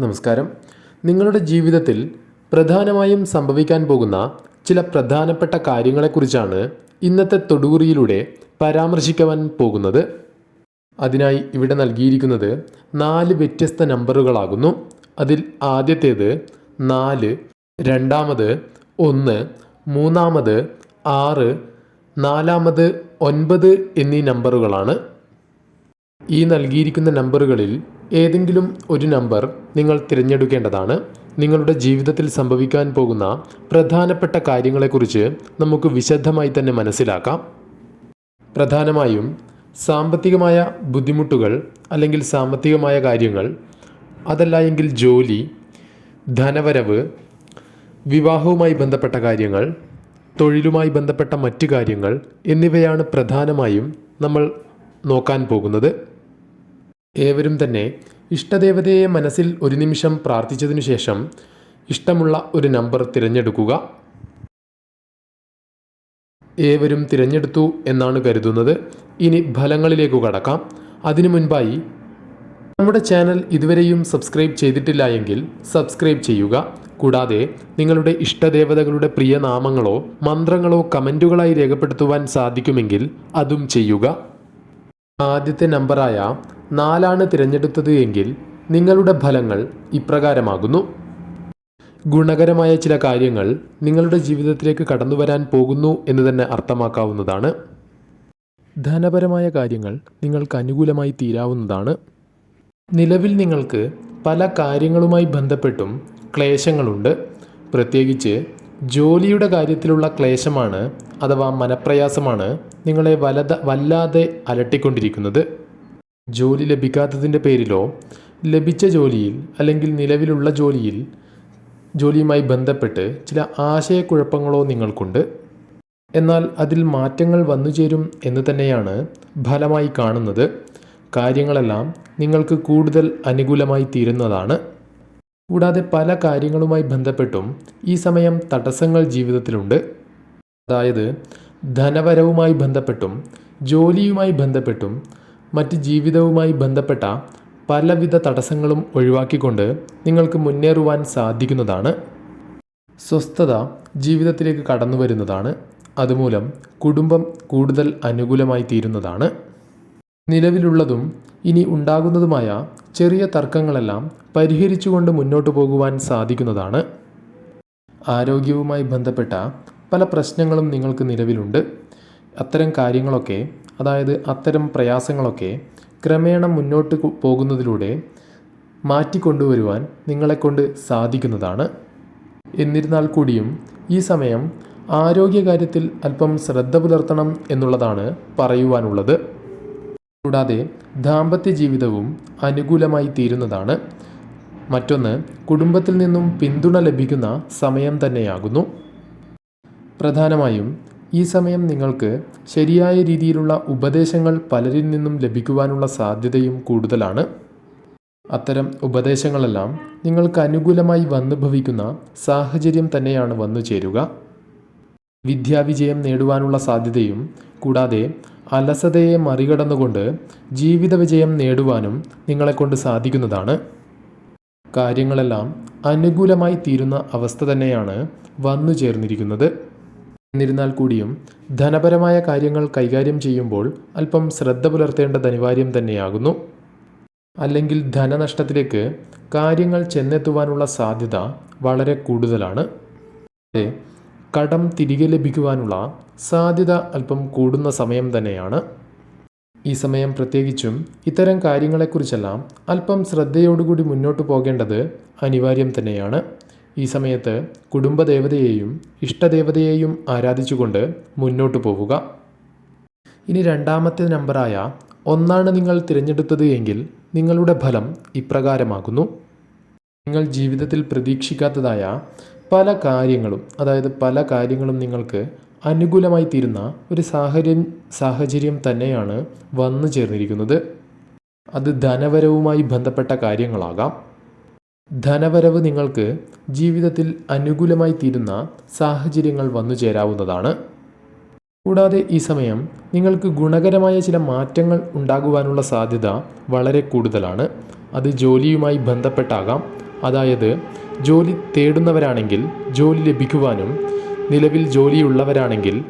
നമസ്കാരം. നിങ്ങളുടെ ജീവിതത്തിൽ പ്രധാനമായും സംഭവിക്കാൻ പോകുന്ന ചില പ്രധാനപ്പെട്ട കാര്യങ്ങളെക്കുറിച്ചാണ് ഇന്നത്തെ തൊടുകുറിയിലൂടെ പരാമർശിക്കുവാൻ പോകുന്നത്. അതിനായി ഇവിടെ നൽകിയിരിക്കുന്നത് നാല് വ്യത്യസ്ത നമ്പറുകളാകുന്നു. അതിൽ ആദ്യത്തേത് നാല് രണ്ടാമത് ഒന്ന് മൂന്നാമത് ആറ് നാലാമത് ഒൻപത് എന്നീ നമ്പറുകളാണ്. ഈ നൽകിയിരിക്കുന്ന നമ്പറുകളിൽ ഏതെങ്കിലും ഒരു നമ്പർ നിങ്ങൾ തിരഞ്ഞെടുക്കേണ്ടതാണ്. നിങ്ങളുടെ ജീവിതത്തിൽ സംഭവിക്കാൻ പോകുന്ന പ്രധാനപ്പെട്ട കാര്യങ്ങളെക്കുറിച്ച് നമുക്ക് വിശദമായി തന്നെ മനസ്സിലാക്കാം. പ്രധാനമായും സാമ്പത്തികമായ ബുദ്ധിമുട്ടുകൾ അല്ലെങ്കിൽ സാമ്പത്തികമായ കാര്യങ്ങൾ അതല്ല എങ്കിൽ ജോലി ധനവരവ് വിവാഹവുമായി ബന്ധപ്പെട്ട കാര്യങ്ങൾ തൊഴിലുമായി ബന്ധപ്പെട്ട മറ്റു കാര്യങ്ങൾ എന്നിവയാണ് പ്രധാനമായും നമ്മൾ നോക്കാൻ പോകുന്നത്. ഏവരും തന്നെ ഇഷ്ടദേവതയെ മനസ്സിൽ ഒരു നിമിഷം പ്രാർത്ഥിച്ചതിനു ശേഷം ഇഷ്ടമുള്ള ഒരു നമ്പർ തിരഞ്ഞെടുക്കുക. ഏവരും തിരഞ്ഞെടുത്തു എന്നാണ് കരുതുന്നത്. ഇനി ഫലങ്ങളിലേക്ക് കടക്കാം. അതിനു മുൻപായി നമ്മുടെ ചാനൽ ഇതുവരെയും സബ്സ്ക്രൈബ് ചെയ്തിട്ടില്ല എങ്കിൽ സബ്സ്ക്രൈബ് ചെയ്യുക. കൂടാതെ നിങ്ങളുടെ ഇഷ്ടദേവതകളുടെ പ്രിയ നാമങ്ങളോ മന്ത്രങ്ങളോ കമന്റുകളായി രേഖപ്പെടുത്തുവാൻ സാധിക്കുമെങ്കിൽ അതും ചെയ്യുക. ആദ്യത്തെ നമ്പറായ നാലാണ് തിരഞ്ഞെടുത്തത് എങ്കിൽ നിങ്ങളുടെ ഫലങ്ങൾ ഇപ്രകാരമാകുന്നു. ഗുണകരമായ ചില കാര്യങ്ങൾ നിങ്ങളുടെ ജീവിതത്തിലേക്ക് കടന്നു വരാൻ പോകുന്നു എന്ന് തന്നെ അർത്ഥമാക്കാവുന്നതാണ്. ധനപരമായ കാര്യങ്ങൾ നിങ്ങൾക്ക് അനുകൂലമായി തീരാവുന്നതാണ്. നിലവിൽ നിങ്ങൾക്ക് പല കാര്യങ്ങളുമായി ബന്ധപ്പെട്ടും ക്ലേശങ്ങളുണ്ട്. പ്രത്യേകിച്ച് ജോലിയുടെ കാര്യത്തിലുള്ള ക്ലേശമാണ് അഥവാ മനപ്രയാസമാണ് നിങ്ങളെ വലത വല്ലാതെ അലട്ടിക്കൊണ്ടിരിക്കുന്നത്. ജോലി ലഭിക്കാത്തതിന്റെ പേരിലോ ലഭിച്ച ജോലിയിൽ അല്ലെങ്കിൽ നിലവിലുള്ള ജോലിയിൽ ജോലിയുമായി ബന്ധപ്പെട്ട് ചില ആശയക്കുഴപ്പങ്ങളോ നിങ്ങൾക്കുണ്ട്? എന്നാൽ അതിൽ മാറ്റങ്ങൾ വന്നു ചേരും എന്ന് തന്നെയാണ് ഫലമായി കാണുന്നത്. കാര്യങ്ങളെല്ലാം നിങ്ങൾക്ക് കൂടുതൽ അനുകൂലമായി തീരുന്നതാണ്. കൂടാതെ പല കാര്യങ്ങളുമായി ബന്ധപ്പെട്ടും ഈ സമയം തടസ്സങ്ങൾ ജീവിതത്തിലുണ്ട്. അതായത് ധനപരവുമായി ബന്ധപ്പെട്ടും ജോലിയുമായി ബന്ധപ്പെട്ടും മറ്റ് ജീവിതവുമായി ബന്ധപ്പെട്ട പലവിധ തടസ്സങ്ങളും ഒഴിവാക്കിക്കൊണ്ട് നിങ്ങൾക്ക് മുന്നേറുവാൻ സാധിക്കുന്നതാണ്. സ്വസ്ഥത ജീവിതത്തിലേക്ക് കടന്നു വരുന്നതാണ്. അതുമൂലം കുടുംബം കൂടുതൽ അനുകൂലമായി തീരുന്നതാണ്. നിലവിലുള്ളതും ഇനി ഉണ്ടാകുന്നതുമായ ചെറിയ തർക്കങ്ങളെല്ലാം പരിഹരിച്ചുകൊണ്ട് മുന്നോട്ട് പോകുവാൻ സാധിക്കുന്നതാണ്. ആരോഗ്യവുമായി ബന്ധപ്പെട്ട പല പ്രശ്നങ്ങളും നിങ്ങൾക്ക് നിലവിലുണ്ട്. അത്തരം കാര്യങ്ങളൊക്കെ അതായത് അത്തരം പ്രയാസങ്ങളൊക്കെ ക്രമേണ മുന്നോട്ട് പോകുന്നതിലൂടെ മാറ്റിക്കൊണ്ടുവരുവാൻ നിങ്ങളെക്കൊണ്ട് സാധിക്കുന്നതാണ്. എന്നിരുന്നാൽ കൂടിയും ഈ സമയം ആരോഗ്യകാര്യത്തിൽ അല്പം ശ്രദ്ധ പുലർത്തണം എന്നുള്ളതാണ് പറയുവാനുള്ളത്. കൂടാതെ ദാമ്പത്യ ജീവിതവും അനുകൂലമായി തീരുന്നതാണ്. മറ്റൊന്ന് കുടുംബത്തിൽ നിന്നും പിന്തുണ ലഭിക്കുന്ന സമയം തന്നെയാകുന്നു. പ്രധാനമായും ഈ സമയം നിങ്ങൾക്ക് ശരിയായ രീതിയിലുള്ള ഉപദേശങ്ങൾ പലരിൽ നിന്നും ലഭിക്കുവാനുള്ള സാധ്യതയും കൂടുതലാണ്. അത്തരം ഉപദേശങ്ങളെല്ലാം നിങ്ങൾക്ക് അനുകൂലമായി വന്നു ഭവിക്കുന്ന സാഹചര്യം തന്നെയാണ് വന്നു ചേരുക. വിദ്യാവിജയം നേടുവാനുള്ള സാധ്യതയും കൂടാതെ അലസതയെ മറികടന്നുകൊണ്ട് ജീവിത വിജയം നേടുവാനും നിങ്ങളെക്കൊണ്ട് സാധിക്കുന്നതാണ്. കാര്യങ്ങളെല്ലാം അനുകൂലമായി തീരുന്ന അവസ്ഥ തന്നെയാണ് വന്നു ചേർന്നിരിക്കുന്നത്. എന്നിരുന്നാൽ കൂടിയും ധനപരമായ കാര്യങ്ങൾ കൈകാര്യം ചെയ്യുമ്പോൾ അല്പം ശ്രദ്ധ പുലർത്തേണ്ടത് അനിവാര്യം തന്നെയാകുന്നു. അല്ലെങ്കിൽ ധനനഷ്ടത്തിലേക്ക് കാര്യങ്ങൾ ചെന്നെത്തുവാനുള്ള സാധ്യത വളരെ കൂടുതലാണ്. കടം തിരികെ ലഭിക്കുവാനുള്ള സാധ്യത അല്പം കൂടുന്ന സമയം തന്നെയാണ്. ഈ സമയം പ്രത്യേകിച്ചും ഇത്തരം കാര്യങ്ങളെക്കുറിച്ചെല്ലാം അല്പം ശ്രദ്ധയോടുകൂടി മുന്നോട്ട് പോകേണ്ടത് അനിവാര്യം തന്നെയാണ്. ഈ സമയത്ത് കുടുംബദേവതയെയും ഇഷ്ടദേവതയെയും ആരാധിച്ചുകൊണ്ട് മുന്നോട്ട് പോവുക. ഇനി രണ്ടാമത്തെ നമ്പറായ ഒന്നാണ് നിങ്ങൾ തിരഞ്ഞെടുത്തത് എങ്കിൽ നിങ്ങളുടെ ഫലം ഇപ്രകാരമാകുന്നു. നിങ്ങൾ ജീവിതത്തിൽ പ്രതീക്ഷിക്കാത്തതായ പല കാര്യങ്ങളും അതായത് പല കാര്യങ്ങളും നിങ്ങൾക്ക് അനുകൂലമായി തീരുന്ന ഒരു സാഹചര്യം സാഹചര്യം തന്നെയാണ് വന്നു ചേർന്നിരിക്കുന്നത്. അത് ധനപരവുമായി ബന്ധപ്പെട്ട കാര്യങ്ങളാകാം. ധനവരവ് നിങ്ങൾക്ക് ജീവിതത്തിൽ അനുകൂലമായി തീരുന്ന സാഹചര്യങ്ങൾ വന്നു ചേരാവുന്നതാണ്. കൂടാതെ ഈ സമയം നിങ്ങൾക്ക് ഗുണകരമായ ചില മാറ്റങ്ങൾ ഉണ്ടാകുവാനുള്ള സാധ്യത വളരെ കൂടുതലാണ്. അത് ജോലിയുമായി ബന്ധപ്പെട്ടാകാം. അതായത് ജോലി തേടുന്നവരാണെങ്കിൽ ജോലി ലഭിക്കുവാനും നിലവിൽ ജോലിയുള്ളവരാണെങ്കിൽ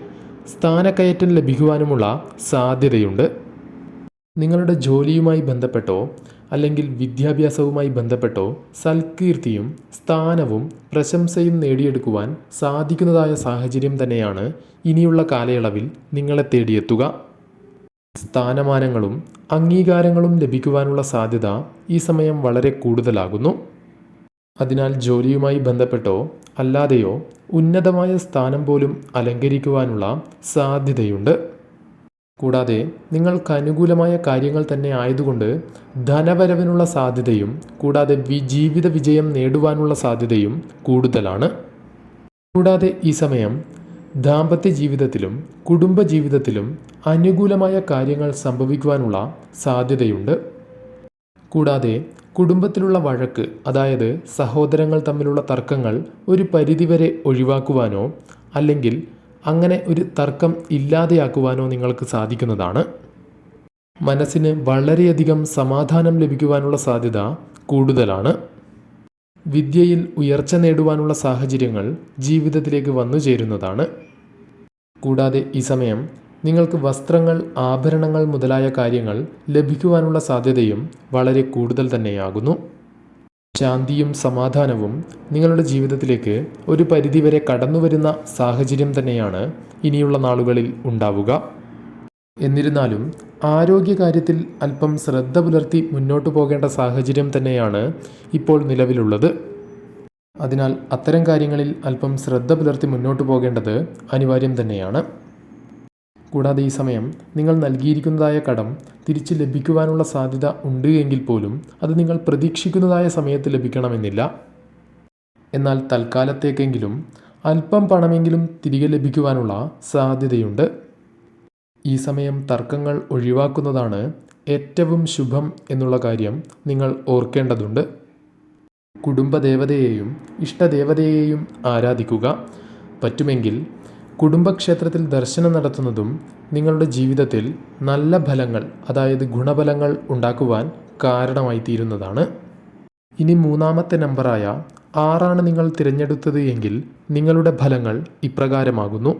സ്ഥാനക്കയറ്റം ലഭിക്കുവാനുമുള്ള സാധ്യതയുണ്ട്. നിങ്ങളുടെ ജോലിയുമായി ബന്ധപ്പെട്ടോ അല്ലെങ്കിൽ വിദ്യാഭ്യാസവുമായി ബന്ധപ്പെട്ടോ സൽകീർത്തിയും സ്ഥാനവും പ്രശംസയും നേടിയെടുക്കുവാൻ സാധിക്കുന്നതായ സാഹചര്യം തന്നെയാണ് ഇനിയുള്ള കാലയളവിൽ നിങ്ങളെ തേടിയെത്തുക. സ്ഥാനമാനങ്ങളും അംഗീകാരങ്ങളും ലഭിക്കുവാനുള്ള സാധ്യത ഈ സമയം വളരെ കൂടുതലാകുന്നു. അതിനാൽ ജോലിയുമായി ബന്ധപ്പെട്ടോ അല്ലാതെയോ ഉന്നതമായ സ്ഥാനം പോലും അലങ്കരിക്കുവാനുള്ള സാധ്യതയുണ്ട്. കൂടാതെ നിങ്ങൾക്ക് അനുകൂലമായ കാര്യങ്ങൾ തന്നെ ആയതുകൊണ്ട് ധനവരവിനുള്ള സാധ്യതയും കൂടാതെ ജീവിത വിജയം നേടുവാനുള്ള സാധ്യതയും കൂടുതലാണ്. കൂടാതെ ഈ സമയം ദാമ്പത്യ ജീവിതത്തിലും കുടുംബ ജീവിതത്തിലും അനുകൂലമായ കാര്യങ്ങൾ സംഭവിക്കുവാനുള്ള സാധ്യതയുണ്ട്. കൂടാതെ കുടുംബത്തിലുള്ള വഴക്ക് അതായത് സഹോദരങ്ങൾ തമ്മിലുള്ള തർക്കങ്ങൾ ഒരു പരിധിവരെ ഒഴിവാക്കുവാനോ അല്ലെങ്കിൽ അങ്ങനെ ഒരു തർക്കം ഇല്ലാതെയാക്കുവാനോ നിങ്ങൾക്ക് സാധിക്കുന്നതാണ്. മനസ്സിന് വളരെയധികം സമാധാനം ലഭിക്കുവാനുള്ള സാധ്യത കൂടുതലാണ്. വിദ്യയിൽ ഉയർച്ച നേടുവാനുള്ള സാഹചര്യങ്ങൾ ജീവിതത്തിലേക്ക് വന്നു ചേരുന്നതാണ്. കൂടാതെ ഈ സമയം നിങ്ങൾക്ക് വസ്ത്രങ്ങൾ ആഭരണങ്ങൾ മുതലായ കാര്യങ്ങൾ ലഭിക്കുവാനുള്ള സാധ്യതയും വളരെ കൂടുതൽ തന്നെയാകുന്നു. ശാന്തിയും സമാധാനവും നിങ്ങളുടെ ജീവിതത്തിലേക്ക് ഒരു പരിധിവരെ കടന്നുവരുന്ന സാഹചര്യം തന്നെയാണ് ഇനിയുള്ള നാളുകളിൽ ഉണ്ടാവുക. എന്നിരുന്നാലും ആരോഗ്യകാര്യത്തിൽ അല്പം ശ്രദ്ധ പുലർത്തി മുന്നോട്ടു പോകേണ്ട സാഹചര്യം തന്നെയാണ് ഇപ്പോൾ നിലവിലുള്ളത്. അതിനാൽ അത്തരം കാര്യങ്ങളിൽ അല്പം ശ്രദ്ധ പുലർത്തി മുന്നോട്ടു പോകേണ്ടത് അനിവാര്യം തന്നെയാണ്. കൂടാതെ ഈ സമയം നിങ്ങൾ നൽകിയിരിക്കുന്നതായ കടം തിരിച്ച് ലഭിക്കുവാനുള്ള സാധ്യത ഉണ്ട് എങ്കിൽ പോലും അത് നിങ്ങൾ പ്രതീക്ഷിക്കുന്നതായ സമയത്ത് ലഭിക്കണമെന്നില്ല. എന്നാൽ തൽക്കാലത്തേക്കെങ്കിലും അല്പം പണമെങ്കിലും തിരികെ ലഭിക്കുവാനുള്ള സാധ്യതയുണ്ട്. ഈ സമയം തർക്കങ്ങൾ ഒഴിവാക്കുന്നതാണ് ഏറ്റവും ശുഭം എന്നുള്ള കാര്യം നിങ്ങൾ ഓർക്കേണ്ടതുണ്ട്. കുടുംബദേവതയെയും ഇഷ്ടദേവതയെയും ആരാധിക്കുക. പറ്റുമെങ്കിൽ കുടുംബക്ഷേത്രത്തിൽ ദർശനം നടത്തുന്നതും നിങ്ങളുടെ ജീവിതത്തിൽ നല്ല ഫലങ്ങൾ അതായത് ഗുണഫലങ്ങൾ ഉണ്ടാക്കുവാൻ കാരണമായി തീരുന്നതാണ് ഇനി മൂന്നാമത്തെ നമ്പറായ ആറാണ് നിങ്ങൾ തിരഞ്ഞെടുത്തത് എങ്കിൽ നിങ്ങളുടെ ഫലങ്ങൾ ഇപ്രകാരമാകുന്നു.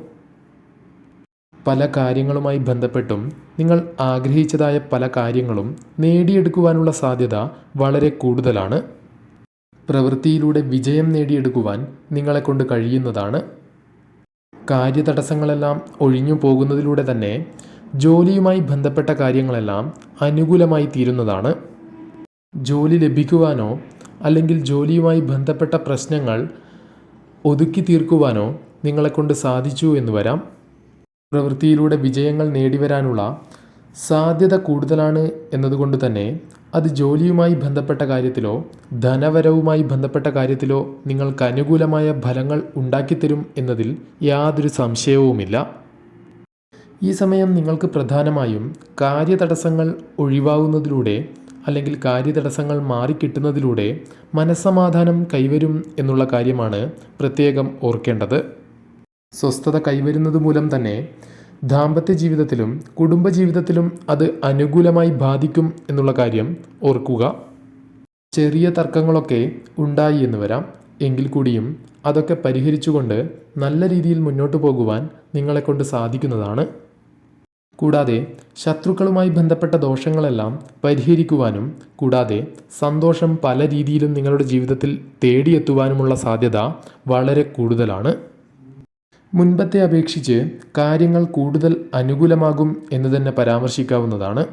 പല കാര്യങ്ങളുമായി ബന്ധപ്പെട്ടും നിങ്ങൾ ആഗ്രഹിച്ചതായ പല കാര്യങ്ങളും നേടിയെടുക്കുവാനുള്ള സാധ്യത വളരെ കൂടുതലാണ്. പ്രവൃത്തിയിലൂടെ വിജയം നേടിയെടുക്കുവാൻ നിങ്ങളെക്കൊണ്ട് കഴിയുന്നതാണ്. കാര്യതടസ്സങ്ങളെല്ലാം ഒഴിഞ്ഞു പോകുന്നതിലൂടെ തന്നെ ജോലിയുമായി ബന്ധപ്പെട്ട കാര്യങ്ങളെല്ലാം അനുകൂലമായി തീരുന്നതാണ്. ജോലി ലഭിക്കുവാനോ അല്ലെങ്കിൽ ജോലിയുമായി ബന്ധപ്പെട്ട പ്രശ്നങ്ങൾ ഒതുക്കി തീർക്കുവാനോ നിങ്ങളെക്കൊണ്ട് സാധിച്ചു എന്ന് വരാം. പ്രവൃത്തിയിലൂടെ വിജയങ്ങൾ നേടിവരാനുള്ള സാധ്യത കൂടുതലാണ് എന്നതുകൊണ്ട് തന്നെ അത് ജോലിയുമായി ബന്ധപ്പെട്ട കാര്യത്തിലോ ധനവരവുമായി ബന്ധപ്പെട്ട കാര്യത്തിലോ നിങ്ങൾക്ക് അനുകൂലമായ ഫലങ്ങൾ ഉണ്ടാക്കിത്തരും എന്നതിൽ യാതൊരു സംശയവുമില്ല. ഈ സമയം നിങ്ങൾക്ക് പ്രധാനമായും കാര്യതടസ്സങ്ങൾ ഒഴിവാകുന്നതിലൂടെ അല്ലെങ്കിൽ കാര്യതടസ്സങ്ങൾ മാറിക്കിട്ടുന്നതിലൂടെ മനസ്സമാധാനം കൈവരും എന്നുള്ള കാര്യമാണ് പ്രത്യേകം ഓർക്കേണ്ടത്. സ്വസ്ഥത കൈവരുന്നത് മൂലം തന്നെ ദാമ്പത്യ ജീവിതത്തിലും കുടുംബജീവിതത്തിലും അത് അനുകൂലമായി ബാധിക്കും എന്നുള്ള കാര്യം ഓർക്കുക. ചെറിയ തർക്കങ്ങളൊക്കെ ഉണ്ടായി എന്ന് വരാം. എങ്കിൽ കൂടിയും അതൊക്കെ പരിഹരിച്ചുകൊണ്ട് നല്ല രീതിയിൽ മുന്നോട്ട് പോകുവാൻ നിങ്ങളെക്കൊണ്ട് സാധിക്കുന്നതാണ്. കൂടാതെ ശത്രുക്കളുമായി ബന്ധപ്പെട്ട ദോഷങ്ങളെല്ലാം പരിഹരിക്കുവാനും കൂടാതെ സന്തോഷം പല രീതിയിലും നിങ്ങളുടെ ജീവിതത്തിൽ തേടിയെത്തുവാനുമുള്ള സാധ്യത വളരെ കൂടുതലാണ്. മുൻപത്തെ അപേക്ഷിച്ച് കാര്യങ്ങൾ കൂടുതൽ അനുകൂലമാകും എന്ന് തന്നെ പരാമർശിക്കാവുന്നതാണ്.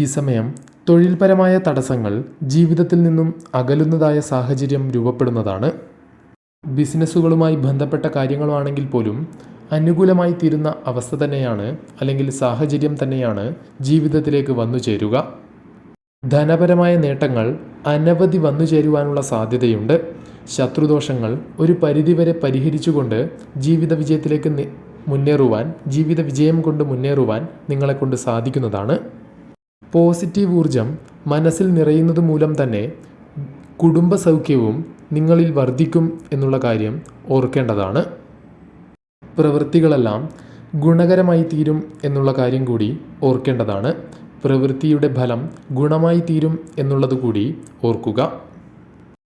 ഈ സമയം തൊഴിൽപരമായ തടസ്സങ്ങൾ ജീവിതത്തിൽ നിന്നും അകലുന്നതായ സാഹചര്യം രൂപപ്പെടുന്നതാണ്. ബിസിനസ്സുകളുമായി ബന്ധപ്പെട്ട കാര്യങ്ങളാണെങ്കിൽ പോലും അനുകൂലമായി തീരുന്ന അവസ്ഥ തന്നെയാണ് അല്ലെങ്കിൽ സാഹചര്യം തന്നെയാണ് ജീവിതത്തിലേക്ക് വന്നു ചേരുക. ധനപരമായ നേട്ടങ്ങൾ അനവധി വന്നു ചേരുവാനുള്ള സാധ്യതയുണ്ട്. ശത്രുദോഷങ്ങൾ ഒരു പരിധിവരെ പരിഹരിച്ചുകൊണ്ട് ജീവിത വിജയത്തിലേക്ക് മുന്നേറുവാൻ ജീവിത വിജയം കൊണ്ട് മുന്നേറുവാൻ നിങ്ങളെക്കൊണ്ട് സാധിക്കുന്നതാണ്. പോസിറ്റീവ് ഊർജം മനസ്സിൽ നിറയുന്നത് മൂലം തന്നെ കുടുംബ സൗഖ്യവും നിങ്ങളിൽ വർദ്ധിക്കും എന്നുള്ള കാര്യം ഓർക്കേണ്ടതാണ്. പ്രവൃത്തികളെല്ലാം ഗുണകരമായി തീരും എന്നുള്ള കാര്യം കൂടി ഓർക്കേണ്ടതാണ്. പ്രവൃത്തിയുടെ ഫലം ഗുണമായി തീരും എന്നുള്ളത് കൂടി ഓർക്കുക.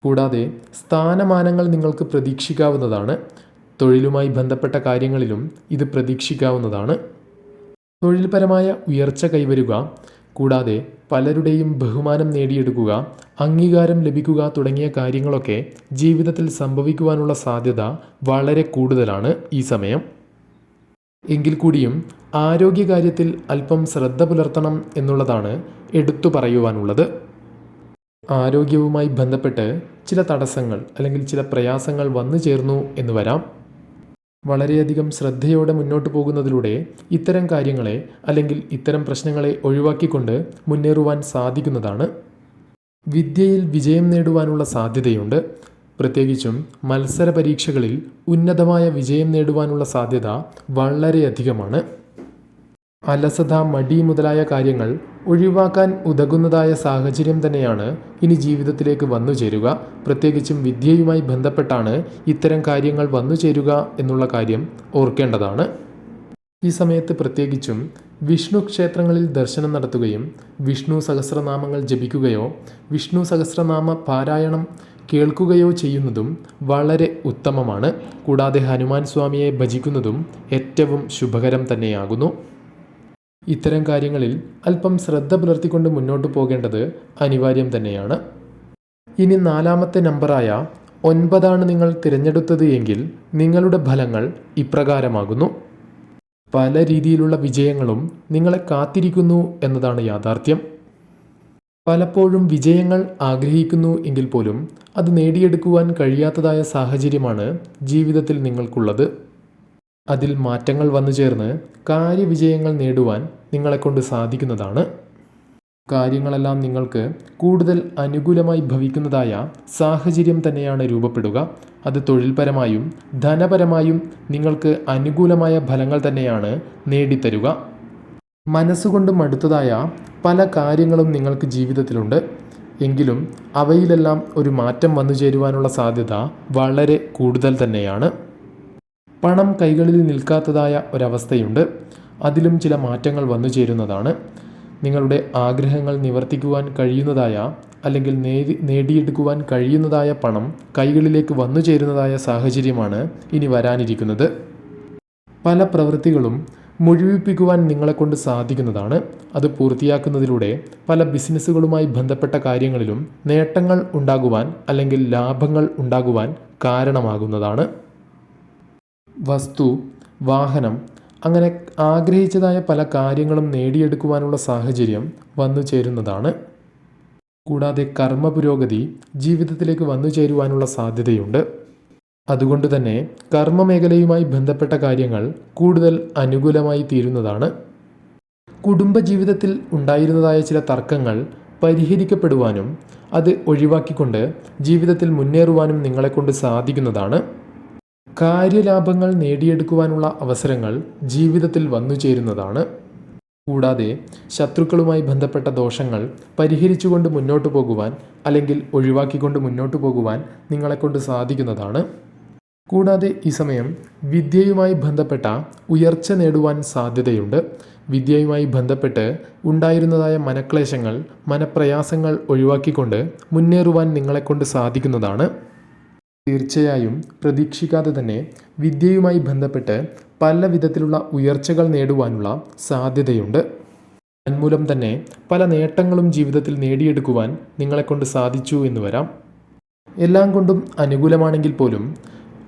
കൂടാതെ സ്ഥാനമാനങ്ങൾ നിങ്ങൾക്ക് പ്രതീക്ഷിക്കാവുന്നതാണ്. തൊഴിലുമായി ബന്ധപ്പെട്ട കാര്യങ്ങളിലും ഇത് പ്രതീക്ഷിക്കാവുന്നതാണ്. തൊഴിൽപരമായ ഉയർച്ച കൈവരുക കൂടാതെ പലരുടെയും ബഹുമാനം നേടിയെടുക്കുക അംഗീകാരം ലഭിക്കുക തുടങ്ങിയ കാര്യങ്ങളൊക്കെ ജീവിതത്തിൽ സംഭവിക്കുവാനുള്ള സാധ്യത വളരെ കൂടുതലാണ് ഈ സമയം. എങ്കിൽ കൂടിയും ആരോഗ്യകാര്യത്തിൽ അല്പം ശ്രദ്ധ പുലർത്തണം എന്നുള്ളതാണ് എടുത്തു പറയുവാനുള്ളത്. ആരോഗ്യവുമായി ബന്ധപ്പെട്ട് ചില തടസ്സങ്ങൾ അല്ലെങ്കിൽ ചില പ്രയാസങ്ങൾ വന്നു ചേർന്നു എന്ന് വരാം. വളരെയധികം ശ്രദ്ധയോടെ മുന്നോട്ട് പോകുന്നതിലൂടെ ഇത്തരം കാര്യങ്ങളെ അല്ലെങ്കിൽ ഇത്തരം പ്രശ്നങ്ങളെ ഒഴിവാക്കിക്കൊണ്ട് മുന്നേറുവാൻ സാധിക്കുന്നതാണ്. വിദ്യയിൽ വിജയം നേടുവാനുള്ള സാധ്യതയുണ്ട്. പ്രത്യേകിച്ചും മത്സര പരീക്ഷകളിൽ ഉന്നതമായ വിജയം നേടുവാനുള്ള സാധ്യത വളരെയധികമാണ്. അലസത മടി മുതലായ കാര്യങ്ങൾ ഒഴിവാക്കാൻ ഉതകുന്നതായ സാഹചര്യം തന്നെയാണ് ഇനി ജീവിതത്തിലേക്ക് വന്നു ചേരുക. പ്രത്യേകിച്ചും വിദ്യയുമായി ബന്ധപ്പെട്ടാണ് ഇത്തരം കാര്യങ്ങൾ വന്നു ചേരുക എന്നുള്ള കാര്യം ഓർക്കേണ്ടതാണ്. ഈ സമയത്ത് പ്രത്യേകിച്ചും വിഷ്ണു ക്ഷേത്രങ്ങളിൽ ദർശനം നടത്തുകയും വിഷ്ണു സഹസ്രനാമങ്ങൾ ജപിക്കുകയോ വിഷ്ണു സഹസ്രനാമ പാരായണം കേൾക്കുകയോ ചെയ്യുന്നതും വളരെ ഉത്തമമാണ്. കൂടാതെ ഹനുമാൻ സ്വാമിയെ ഭജിക്കുന്നതും ഏറ്റവും ശുഭകരം തന്നെയാകുന്നു. ഇത്തരം കാര്യങ്ങളിൽ അല്പം ശ്രദ്ധ പുലർത്തിക്കൊണ്ട് മുന്നോട്ട് പോകേണ്ടത് അനിവാര്യം തന്നെയാണ്. ഇനി നാലാമത്തെ നമ്പറായ ഒൻപതാണ് നിങ്ങൾ തിരഞ്ഞെടുത്തത് എങ്കിൽ നിങ്ങളുടെ ഫലങ്ങൾ ഇപ്രകാരമാകുന്നു. പല രീതിയിലുള്ള വിജയങ്ങളും നിങ്ങളെ കാത്തിരിക്കുന്നു എന്നതാണ് യാഥാർത്ഥ്യം. പലപ്പോഴും വിജയങ്ങൾ ആഗ്രഹിക്കുന്നു എങ്കിൽ പോലും അത് നേടിയെടുക്കുവാൻ കഴിയാത്തതായ സാഹചര്യമാണ് ജീവിതത്തിൽ നിങ്ങൾക്കുള്ളത്. അതിൽ മാറ്റങ്ങൾ വന്നു ചേർന്ന് കാര്യവിജയങ്ങൾ നേടുവാൻ നിങ്ങളെക്കൊണ്ട് സാധിക്കുന്നതാണ്. കാര്യങ്ങളെല്ലാം നിങ്ങൾക്ക് കൂടുതൽ അനുകൂലമായി ഭവിക്കുന്നതായ സാഹചര്യം തന്നെയാണ് രൂപപ്പെടുക. അത് തൊഴിൽപരമായും ധനപരമായും നിങ്ങൾക്ക് അനുകൂലമായ ഫലങ്ങൾ തന്നെയാണ് നേടിത്തരുക. മനസ്സുകൊണ്ട് മടുത്തതായ പല കാര്യങ്ങളും നിങ്ങൾക്ക് ജീവിതത്തിലുണ്ട്. എങ്കിലും അവയിലെല്ലാം ഒരു മാറ്റം വന്നു ചേരുവാനുള്ള സാധ്യത വളരെ കൂടുതൽ തന്നെയാണ്. പണം കൈകളിൽ നിൽക്കാത്തതായ ഒരവസ്ഥയുണ്ട്. അതിലും ചില മാറ്റങ്ങൾ വന്നു ചേരുന്നതാണ്. നിങ്ങളുടെ ആഗ്രഹങ്ങൾ നിവർത്തിക്കുവാൻ കഴിയുന്നതായ അല്ലെങ്കിൽ നേടി നേടിയെടുക്കുവാൻ കഴിയുന്നതായ പണം കൈകളിലേക്ക് വന്നു ചേരുന്നതായ സാഹചര്യമാണ് ഇനി വരാനിരിക്കുന്നത്. പല പ്രവൃത്തികളും മുഴുവിപ്പിക്കുവാൻ നിങ്ങളെക്കൊണ്ട് സാധിക്കുന്നതാണ്. അത് പൂർത്തിയാക്കുന്നതിലൂടെ പല ബിസിനസ്സുകളുമായി ബന്ധപ്പെട്ട കാര്യങ്ങളിലും നേട്ടങ്ങൾ ഉണ്ടാകുവാൻ അല്ലെങ്കിൽ ലാഭങ്ങൾ ഉണ്ടാകുവാൻ കാരണമാകുന്നതാണ്. വസ്തു വാഹനം അങ്ങനെ ആഗ്രഹിച്ചതായ പല കാര്യങ്ങളും നേടിയെടുക്കുവാനുള്ള സാഹചര്യം വന്നു ചേരുന്നതാണ്. കൂടാതെ കർമ്മ പുരോഗതി ജീവിതത്തിലേക്ക് വന്നു ചേരുവാനുള്ള സാധ്യതയുണ്ട്. അതുകൊണ്ട് തന്നെ കർമ്മ മേഖലയുമായി ബന്ധപ്പെട്ട കാര്യങ്ങൾ കൂടുതൽ അനുകൂലമായി തീരുന്നതാണ്. കുടുംബജീവിതത്തിൽ ഉണ്ടായിരുന്നതായ ചില തർക്കങ്ങൾ പരിഹരിക്കപ്പെടുവാനും അത് ഒഴിവാക്കിക്കൊണ്ട് ജീവിതത്തിൽ മുന്നേറുവാനും നിങ്ങളെക്കൊണ്ട് സാധിക്കുന്നതാണ്. കാര്യലാഭങ്ങൾ നേടിയെടുക്കുവാനുള്ള അവസരങ്ങൾ ജീവിതത്തിൽ വന്നു ചേരുന്നതാണ്. കൂടാതെ ശത്രുക്കളുമായി ബന്ധപ്പെട്ട ദോഷങ്ങൾ പരിഹരിച്ചുകൊണ്ട് മുന്നോട്ട് പോകുവാൻ അല്ലെങ്കിൽ ഒഴിവാക്കിക്കൊണ്ട് മുന്നോട്ട് പോകുവാൻ നിങ്ങളെക്കൊണ്ട് സാധിക്കുന്നതാണ്. കൂടാതെ ഈ സമയം വിദ്യയുമായി ബന്ധപ്പെട്ട ഉയർച്ച നേടുവാൻ സാധ്യതയുണ്ട്. വിദ്യയുമായി ബന്ധപ്പെട്ട് ഉണ്ടായിരുന്നതായ മനക്ലേശങ്ങൾ മനപ്രയാസങ്ങൾ ഒഴിവാക്കിക്കൊണ്ട് മുന്നേറുവാൻ നിങ്ങളെക്കൊണ്ട് സാധിക്കുന്നതാണ്. തീർച്ചയായും പ്രതീക്ഷിക്കാതെ തന്നെ വിദ്യയുമായി ബന്ധപ്പെട്ട് പല വിധത്തിലുള്ള ഉയർച്ചകൾ നേടുവാനുള്ള സാധ്യതയുണ്ട്. തന്മൂലം തന്നെ പല നേട്ടങ്ങളും ജീവിതത്തിൽ നേടിയെടുക്കുവാൻ നിങ്ങളെക്കൊണ്ട് സാധിച്ചു എന്ന് വരാം. എല്ലാം കൊണ്ടും അനുകൂലമാണെങ്കിൽ പോലും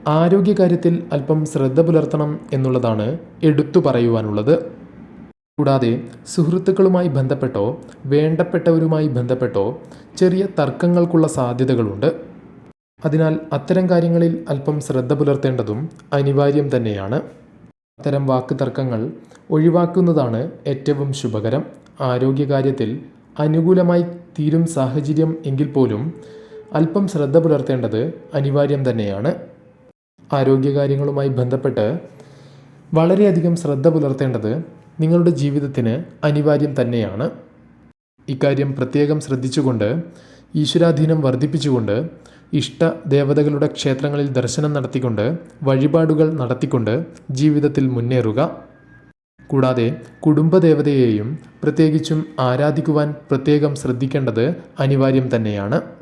ആരോഗ്യകാര്യത്തിൽ അല്പം ശ്രദ്ധ പുലർത്തണം എന്നുള്ളതാണ് എടുത്തു പറയുവാനുള്ളത്. കൂടാതെ സുഹൃത്തുക്കളുമായി ബന്ധപ്പെട്ടോ വേണ്ടപ്പെട്ടവരുമായി ബന്ധപ്പെട്ടോ ചെറിയ തർക്കങ്ങൾക്കുള്ള സാധ്യതകളുണ്ട്. അതിനാൽ അത്തരം കാര്യങ്ങളിൽ അല്പം ശ്രദ്ധ പുലർത്തേണ്ടതും അനിവാര്യം തന്നെയാണ്. അത്തരം വാക്ക് തർക്കങ്ങൾ ഒഴിവാക്കുന്നതാണ് ഏറ്റവും ശുഭകരം. ആരോഗ്യകാര്യത്തിൽ അനുകൂലമായി തീരും സാഹചര്യം എങ്കിൽ പോലും അല്പം ശ്രദ്ധ പുലർത്തേണ്ടത് അനിവാര്യം തന്നെയാണ്. ആരോഗ്യകാര്യങ്ങളുമായി ബന്ധപ്പെട്ട് വളരെയധികം ശ്രദ്ധ പുലർത്തേണ്ടത് നിങ്ങളുടെ ജീവിതത്തിന് അനിവാര്യം തന്നെയാണ്. ഇക്കാര്യം പ്രത്യേകം ശ്രദ്ധിച്ചുകൊണ്ട് ഈശ്വരാധീനം വർദ്ധിപ്പിച്ചുകൊണ്ട് ഇഷ്ട ദേവതകളുടെ ക്ഷേത്രങ്ങളിൽ ദർശനം നടത്തിക്കൊണ്ട് വഴിപാടുകൾ നടത്തിക്കൊണ്ട് ജീവിതത്തിൽ മുന്നേറുക. കൂടാതെ കുടുംബദേവതയെയും പ്രത്യേകിച്ചും ആരാധിക്കുവാൻ പ്രത്യേകം ശ്രദ്ധിക്കേണ്ടത് അനിവാര്യം തന്നെയാണ്.